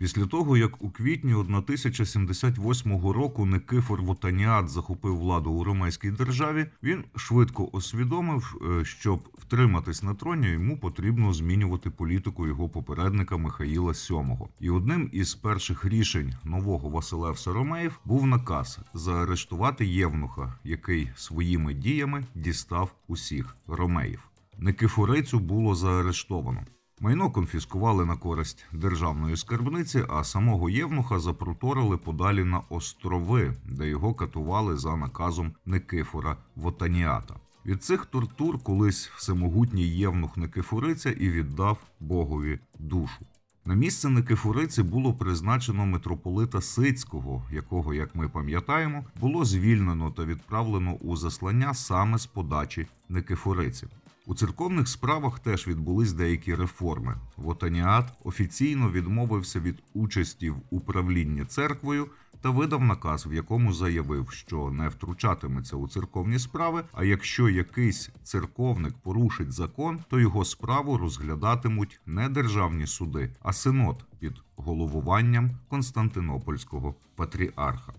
Після того, як у квітні 1078 року Никифор Вотаніат захопив владу у ромейській державі, він швидко усвідомив, е, щоб втриматись на троні, йому потрібно змінювати політику його попередника Михаїла VII. І одним із перших рішень нового Василевса Ромеїв був наказ заарештувати Євнуха, який своїми діями дістав усіх ромеїв. Никифорицю було заарештовано. Майно конфіскували на користь державної скарбниці, а самого Євнуха запроторили подалі на острови, де його катували за наказом Никифора Вотаніата. Від цих тортур колись всемогутній Євнух Никифориця і віддав Богові душу. На місце Никифориці було призначено митрополита Сицького, якого, як ми пам'ятаємо, було звільнено та відправлено у заслання саме з подачі Никифориці. У церковних справах теж відбулись деякі реформи. Вотаніат офіційно відмовився від участі в управлінні церквою та видав наказ, в якому заявив, що не втручатиметься у церковні справи. А якщо якийсь церковник порушить закон, то його справу розглядатимуть не державні суди, а синод під головуванням Константинопольського патріарха.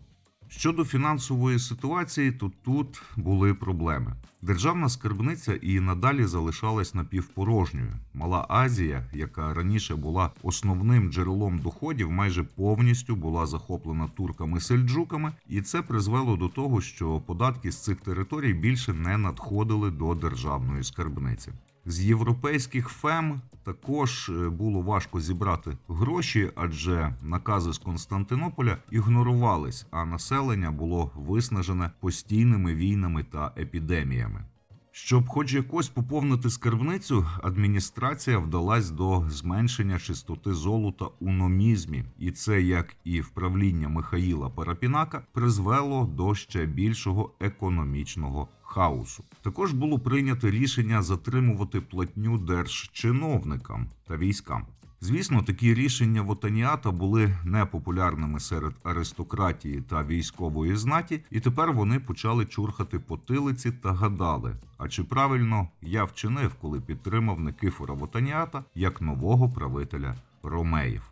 Щодо фінансової ситуації, то тут були проблеми. Державна скарбниця і надалі залишалась напівпорожньою. Мала Азія, яка раніше була основним джерелом доходів, майже повністю була захоплена турками-сельджуками, і це призвело до того, що податки з цих територій більше не надходили до державної скарбниці. З європейських фем також е, було важко зібрати гроші, адже накази з Константинополя ігнорувались, а населення було виснажене постійними війнами та епідеміями. Щоб хоч якось поповнити скарбницю, адміністрація вдалась до зменшення чистоти золота у номізмі, і це, як і вправління Михаїла Парапінака, призвело до ще більшого економічного хаосу. Також було прийнято рішення затримувати платню держчиновникам та військам. Звісно, такі рішення Вотаніата були непопулярними серед аристократії та військової знаті, і тепер вони почали чурхати потилиці та гадали. А чи правильно я вчинив, коли підтримав Никифора Вотаніата як нового правителя Ромеїв?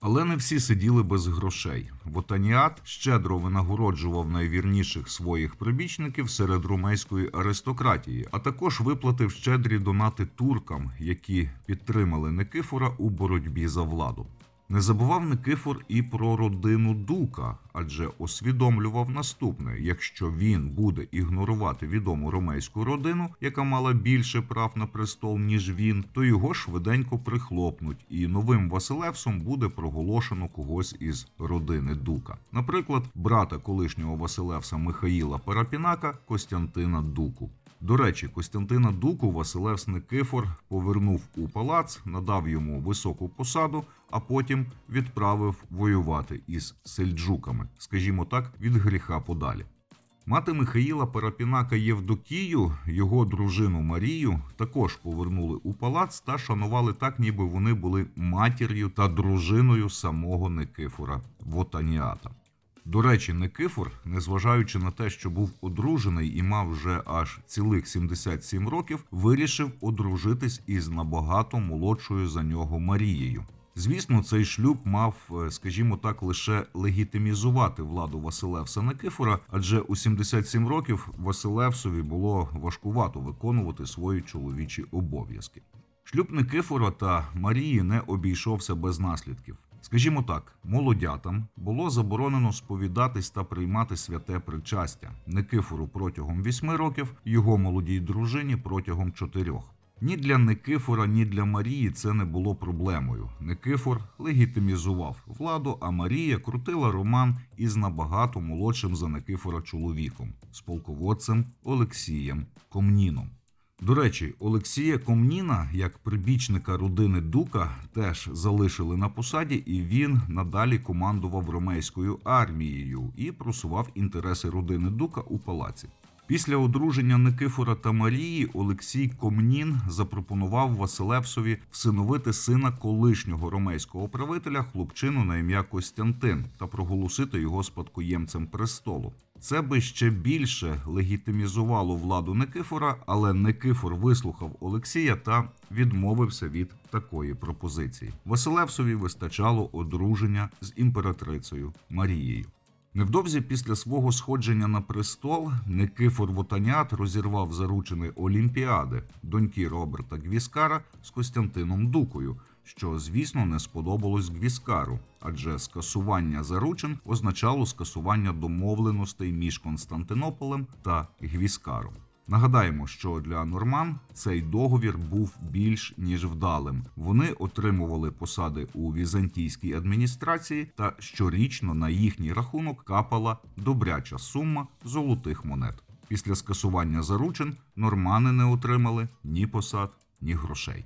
Але не всі сиділи без грошей. Вотаніат щедро винагороджував найвірніших своїх прибічників серед румейської аристократії, а також виплатив щедрі донати туркам, які підтримали Никифора у боротьбі за владу. Не забував Никифор і про родину Дука, адже усвідомлював наступне: якщо він буде ігнорувати відому ромейську родину, яка мала більше прав на престол, ніж він, то його швиденько прихлопнуть, і новим Василевсом буде проголошено когось із родини Дука. Наприклад, брата колишнього Василевса Михаїла Парапінака Костянтина Дуку. До речі, Костянтина Дуку Василевс Никифор повернув у палац, надав йому високу посаду, а потім відправив воювати із сельджуками, скажімо так, від гріха подалі. Мати Михаїла Парапінака Євдокію, його дружину Марію, також повернули у палац та шанували так, ніби вони були матір'ю та дружиною самого Никифора Вотаніата. До речі, Никифор, незважаючи на те, що був одружений і мав вже аж цілих 77 років, вирішив одружитись із набагато молодшою за нього Марією. Звісно, цей шлюб мав, е, скажімо так, лише легітимізувати владу Василевса Никифора, адже у 77 років Василевсові було важкувато виконувати свої чоловічі обов'язки. Шлюб Никифора та Марії не обійшовся без наслідків. Скажімо так, молодятам було заборонено сповідатись та приймати святе причастя Никифору протягом вісьми років, його молодій дружині протягом чотирьох. Ні для Никифора, ні для Марії це не було проблемою. Никифор легітимізував владу, а Марія крутила роман із набагато молодшим за Никифора чоловіком з полководцем Олексієм Комніном. До речі, Олексія Комніна, як прибічника родини Дука, теж залишили на посаді, і він надалі командував ромейською армією і просував інтереси родини Дука у палаці. Після одруження Никифора та Марії Олексій Комнін запропонував Василевсові всиновити сина колишнього ромейського правителя хлопчину на ім'я Костянтин та проголосити його спадкоємцем престолу. Це би ще більше легітимізувало владу Никифора, але Никифор вислухав Олексія та відмовився від такої пропозиції. Василевсові вистачало одруження з імператрицею Марією. Невдовзі після свого сходження на престол Никифор Вотанят розірвав заручини Олімпіади доньки Роберта Гвіскара з Костянтином Дукою, що, звісно, не сподобалось Гвіскару, адже скасування заручин означало скасування домовленостей між Константинополем та Гвіскаром. Нагадаємо, що для норман цей договір був більш ніж вдалим. Вони отримували посади у візантійській адміністрації, та щорічно на їхній рахунок капала добряча сума золотих монет. Після скасування заручин нормани не отримали ні посад, ні грошей.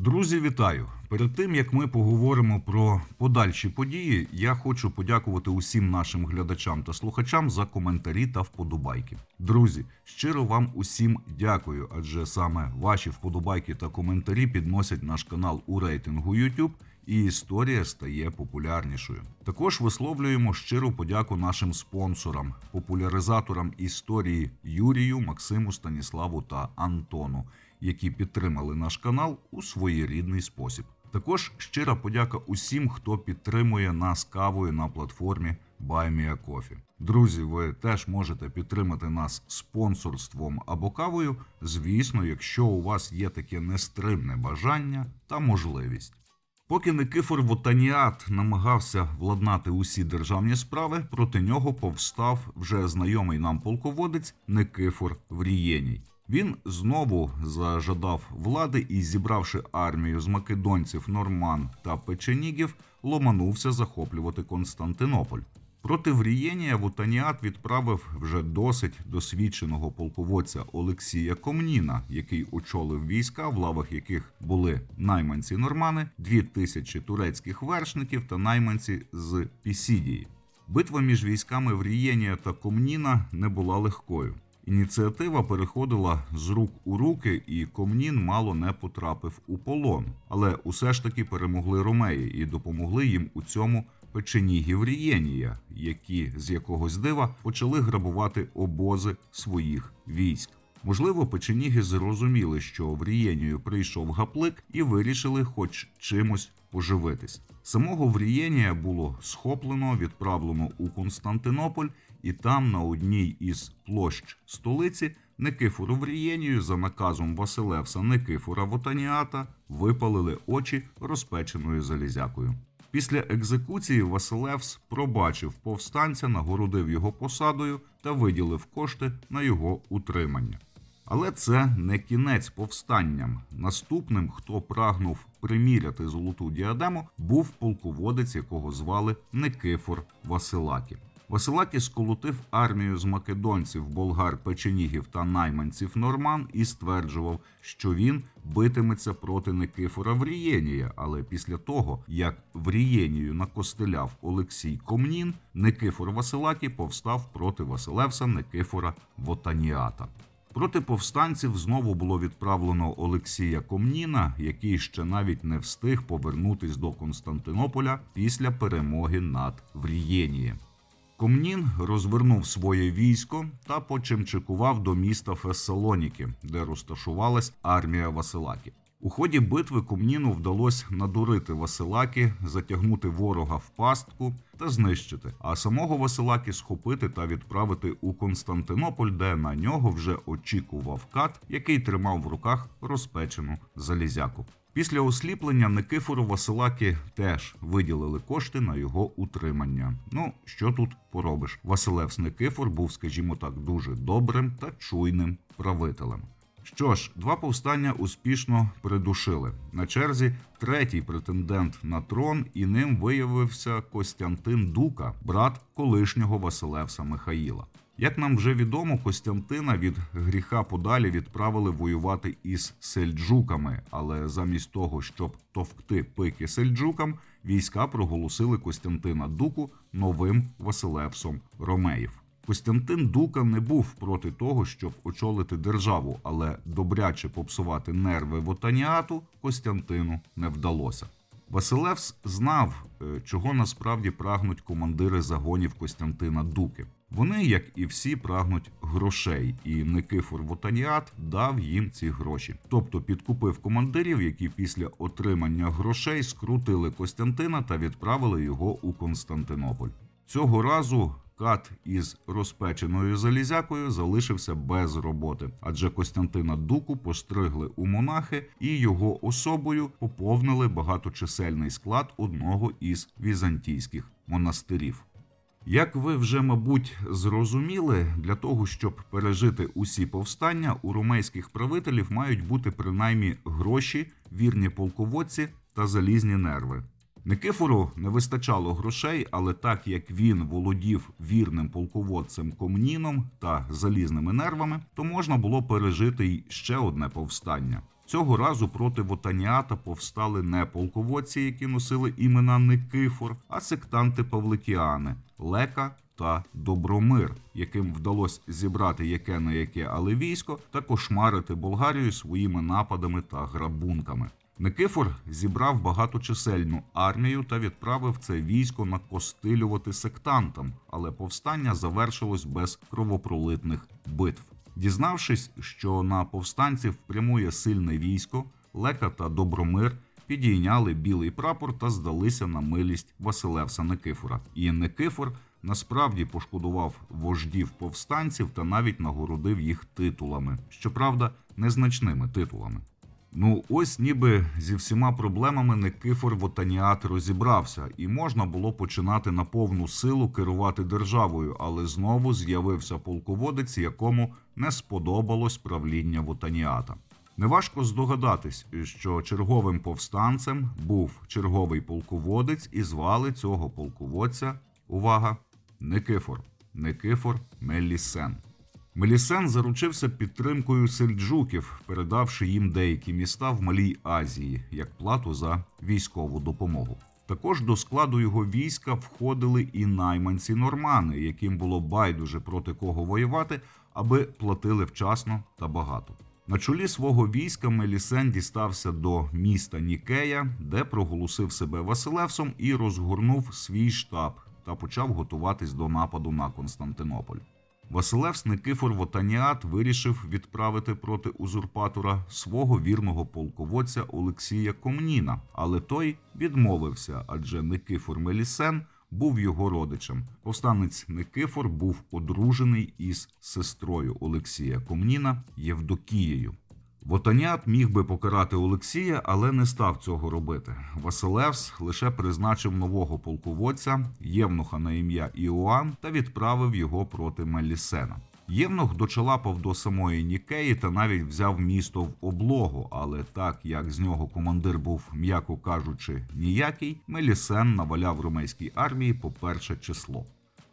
Друзі, вітаю! Перед тим як ми поговоримо про подальші події, я хочу подякувати усім нашим глядачам та слухачам за коментарі та вподобайки. Друзі, щиро вам усім дякую, адже саме ваші вподобайки та коментарі підносять наш канал у рейтингу YouTube, і історія стає популярнішою. Також висловлюємо щиру подяку нашим спонсорам, популяризаторам історії Юрію, Максиму, Станіславу та Антону які підтримали наш канал у своєрідний спосіб. Також щира подяка усім, хто підтримує нас кавою на платформі BuyMeACoffee. Друзі, ви теж можете підтримати нас спонсорством або кавою, звісно, якщо у вас є таке нестримне бажання та можливість. Поки Никифор Вотаніат намагався владнати усі державні справи, проти нього повстав вже знайомий нам полководець Никифор Врієній. Він знову зажадав влади і, зібравши армію з македонців, норман та печенігів, ломанувся захоплювати Константинополь. Проти Врієнія Вутаніат відправив вже досить досвідченого полководця Олексія Комніна, який очолив війська, в лавах яких були найманці нормани, дві тисячі турецьких вершників та найманці з Пісідії. Битва між військами Врієнія та Комніна не була легкою. Ініціатива переходила з рук у руки, і Комнін мало не потрапив у полон, але усе ж таки перемогли ромеї і допомогли їм у цьому печеніги Врієнія, які з якогось дива почали грабувати обози своїх військ. Можливо, печеніги зрозуміли, що в Рієнію прийшов гаплик і вирішили хоч чимось поживитись. Самого Врієнія було схоплено, відправлено у Константинополь, і там, на одній із площ столиці, Никифору Врієнію за наказом Василевса Никифора Вотаніата випалили очі розпеченою залізякою. Після екзекуції Василевс пробачив повстанця, нагородив його посадою та виділив кошти на його утримання. Але це не кінець повстанням. Наступним, хто прагнув приміряти золоту діадему, був полководець, якого звали Никифор Василакі. Василакі сколотив армію з македонців, болгар, печенігів та найманців норман і стверджував, що він битиметься проти Никифора Врієнія. Але після того, як Врієнію накостеляв Олексій Комнін, Никифор Василакі повстав проти Василевса Никифора Вотаніата. Проти повстанців знову було відправлено Олексія Комніна, який ще навіть не встиг повернутись до Константинополя після перемоги над Врієнієм. Комнін розвернув своє військо та почимчикував до міста Фессалоніки, де розташувалась армія Василакі. У ході битви Комніну вдалося надурити Василакі, затягнути ворога в пастку та знищити, а самого Василакі схопити та відправити у Константинополь, де на нього вже очікував кат, який тримав в руках розпечену залізяку. Після осліплення Никифору Василакі теж виділили кошти на його утримання. Ну що тут поробиш? Василевс Никифор був, скажімо так, дуже добрим та чуйним правителем. Що ж, два повстання успішно придушили. На черзі третій претендент на трон, і ним виявився Костянтин Дука, брат колишнього Василевса Михаїла. Як нам вже відомо, Костянтина від гріха подалі відправили воювати із сельджуками, але замість того, щоб товкти пики сельджукам, війська проголосили Костянтина Дуку новим Василевсом Ромеїв. Костянтин Дука не був проти того, щоб очолити державу, але добряче попсувати нерви Вотаніату Костянтину не вдалося. Василевс знав, е, чого насправді прагнуть командири загонів Костянтина Дуки. Вони, як і всі, прагнуть грошей, і Никифор Вотаніат дав їм ці гроші. Тобто підкупив командирів, які після отримання грошей скрутили Костянтина та відправили його у Константинополь. Цього разу кат із розпеченою залізякою залишився без роботи, адже Костянтина Дуку постригли у монахи і його особою поповнили багаточисельний склад одного із візантійських монастирів. Як ви вже, мабуть, зрозуміли, для того, щоб пережити усі повстання, у ромейських правителів мають бути принаймні гроші, вірні полководці та залізні нерви. Никифору не вистачало грошей, але так як він володів вірним полководцем Комніном та залізними нервами, то можна було пережити й ще одне повстання. Цього разу проти Вотаніата повстали не полководці, які носили імена Никифор, а сектанти Павликіани, Лека та Добромир, яким вдалося зібрати яке не яке, але військо та кошмарити Болгарію своїми нападами та грабунками. Никифор зібрав багаточисельну армію та відправив це військо накостилювати сектантам, але повстання завершилось без кровопролитних битв. Дізнавшись, що на повстанців прямує сильне військо, Лека та Добромир підійняли білий прапор та здалися на милість Василевса Никифора. І Никифор насправді пошкодував вождів повстанців та навіть нагородив їх титулами, щоправда, незначними титулами. Ну, ось ніби зі всіма проблемами Никифор Вотаніат розібрався, і можна було починати на повну силу керувати державою, але знову з'явився полководець, якому не сподобалось правління Вотаніата. Неважко здогадатись, що черговим повстанцем був черговий полководець, і звали цього полководця увага Никифор Никифор Мелісен. Мелісен заручився підтримкою сельджуків, передавши їм деякі міста в Малій Азії як плату за військову допомогу. Також до складу його війська входили і найманці нормани, яким було байдуже проти кого воювати, аби платили вчасно та багато. На чолі свого війська Мелісен дістався до міста Нікея, де проголосив себе Василевсом і розгорнув свій штаб та почав готуватись до нападу на Константинополь. Василевс Никифор Вотаніат вирішив відправити проти узурпатора свого вірного полководця Олексія Комніна, але той відмовився, адже Никифор Мелісен був його родичем. Повстанець Никифор був одружений із сестрою Олексія Комніна Євдокією. Вотанят міг би покарати Олексія, але не став цього робити. Василевс лише призначив нового полководця Євнуха на ім'я Іоанн та відправив його проти Мелісена. Євнух дочелапав до самої Нікеї та навіть взяв місто в облогу, але так як з нього командир був, м'яко кажучи, ніякий, Мелісен наваляв ромейській армії по перше число.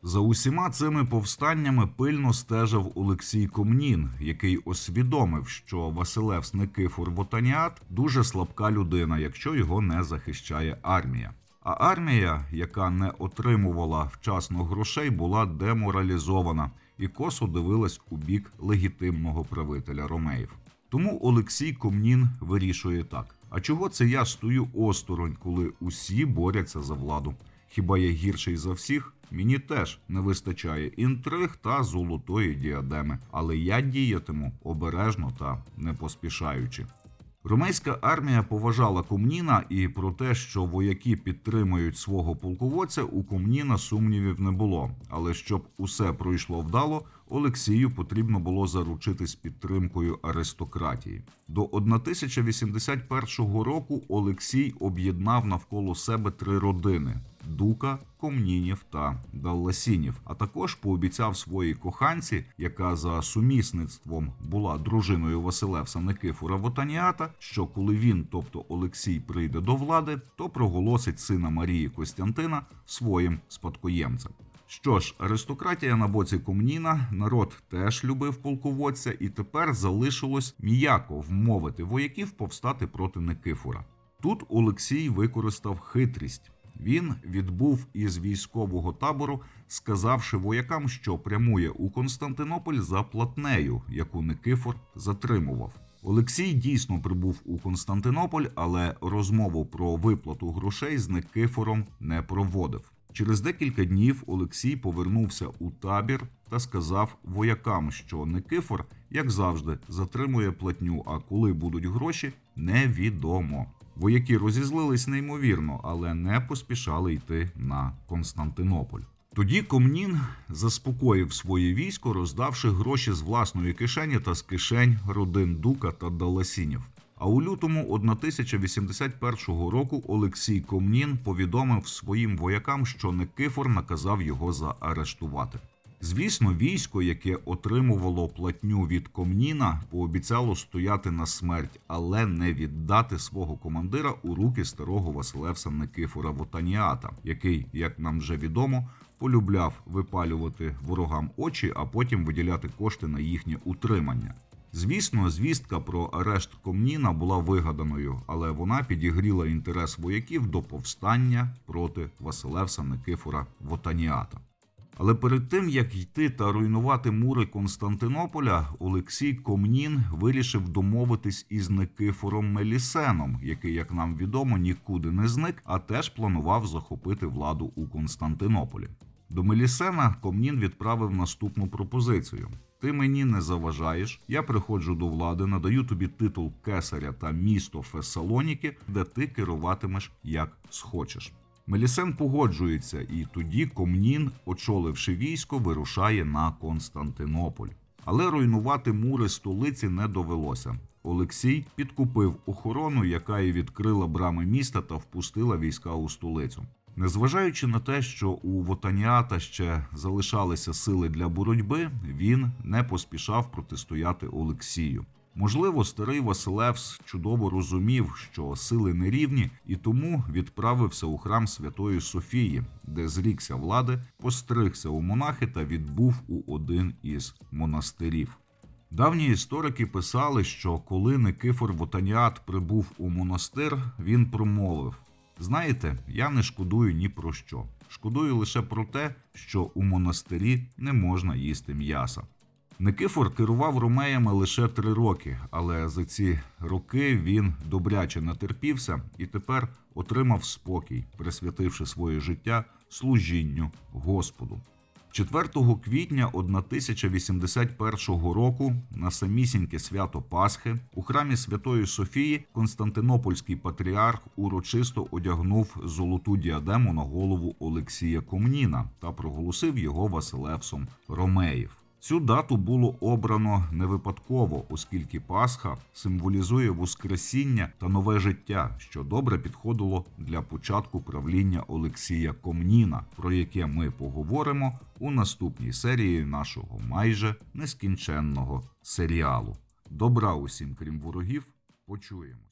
За усіма цими повстаннями пильно стежив Олексій Комнін, який усвідомив, що Василевс Никифор Вотаніат дуже слабка людина, якщо його не захищає армія. А армія, яка не отримувала вчасно грошей, була деморалізована і косо дивилась у бік легітимного правителя Ромеїв. Тому Олексій Комнін вирішує так: а чого це я стою осторонь, коли усі борються за владу? Хіба я гірший за всіх? Мені теж не вистачає інтриг та золотої діадеми, але я діятиму обережно та не поспішаючи. Ромейська армія поважала Комніна, і про те, що вояки підтримують свого полководця, у Комніна сумнівів не було. Але щоб усе пройшло вдало, Олексію потрібно було заручитись підтримкою аристократії. До 1081 року Олексій об'єднав навколо себе три родини: Дука, Комнінів та Далласінів. А також пообіцяв своїй коханці, яка за сумісництвом була дружиною Василевса Никифора Вотаніата, що коли він, тобто Олексій, прийде до влади, то проголосить сина Марії Костянтина своїм спадкоємцем. Що ж, аристократія на боці Комніна, народ теж любив полководця, і тепер залишилось м'яко вмовити вояків повстати проти Никифора. Тут Олексій використав хитрість. Він відбув із військового табору, сказавши воякам, що прямує у Константинополь за платнею, яку Никифор затримував. Олексій дійсно прибув у Константинополь, але розмову про виплату грошей з Никифором не проводив. Через декілька днів Олексій повернувся у табір та сказав воякам, що Никифор, як завжди, затримує платню, а коли будуть гроші, невідомо. Вояки розізлились неймовірно, але не поспішали йти на Константинополь. Тоді Комнін заспокоїв своє військо, роздавши гроші з власної кишені та з кишень родин Дука та Даласінів. А у лютому 1081 року Олексій Комнін повідомив своїм воякам, що Никифор наказав його заарештувати. Звісно, військо, яке отримувало платню від Комніна, пообіцяло стояти на смерть, але не віддати свого командира у руки старого Василевса Никифора Вотаніата, який, як нам вже відомо, полюбляв випалювати ворогам очі, а потім виділяти кошти на їхнє утримання. Звісно, звістка про арешт Комніна була вигаданою, але вона підігріла інтерес вояків до повстання проти Василевса Никифора Вотаніата. Але перед тим як йти та руйнувати мури Константинополя, Олексій Комнін вирішив домовитись із Никифором Мелісеном, який, як нам відомо, нікуди не зник, а теж планував захопити владу у Константинополі. До Мелісена Комнін відправив наступну пропозицію: ти мені не заважаєш, я приходжу до влади, надаю тобі титул кесаря та місто Фесалоніки, де ти керуватимеш як схочеш. Мелісен погоджується, і тоді Комнін, очоливши військо, вирушає на Константинополь. Але руйнувати мури столиці не довелося. Олексій підкупив охорону, яка і відкрила брами міста та впустила війська у столицю. Незважаючи на те, що у Вотаніата ще залишалися сили для боротьби, він не поспішав протистояти Олексію. Можливо, старий Василевс чудово розумів, що сили нерівні, і тому відправився у храм Святої Софії, де зрікся влади, постригся у монахи та відбув у один із монастирів. Давні історики писали, що коли Никифор Вотаніат прибув у монастир, він промовив: Знаєте, я не шкодую ні про що. Шкодую лише про те, що у монастирі не можна їсти м'яса. Никифор керував ромеями лише три роки, але за ці роки він добряче натерпівся і тепер отримав спокій, присвятивши своє життя служінню Господу. 4 квітня 1081 року на самісіньке свято Пасхи у храмі Святої Софії Константинопольський патріарх урочисто одягнув золоту діадему на голову Олексія Комніна та проголосив його Василевсом Ромеїв. Цю дату було обрано не випадково, оскільки Пасха символізує Воскресіння та нове життя, що добре підходило для початку правління Олексія Комніна, про яке ми поговоримо у наступній серії нашого майже нескінченного серіалу. Добра усім, крім ворогів, почуємось.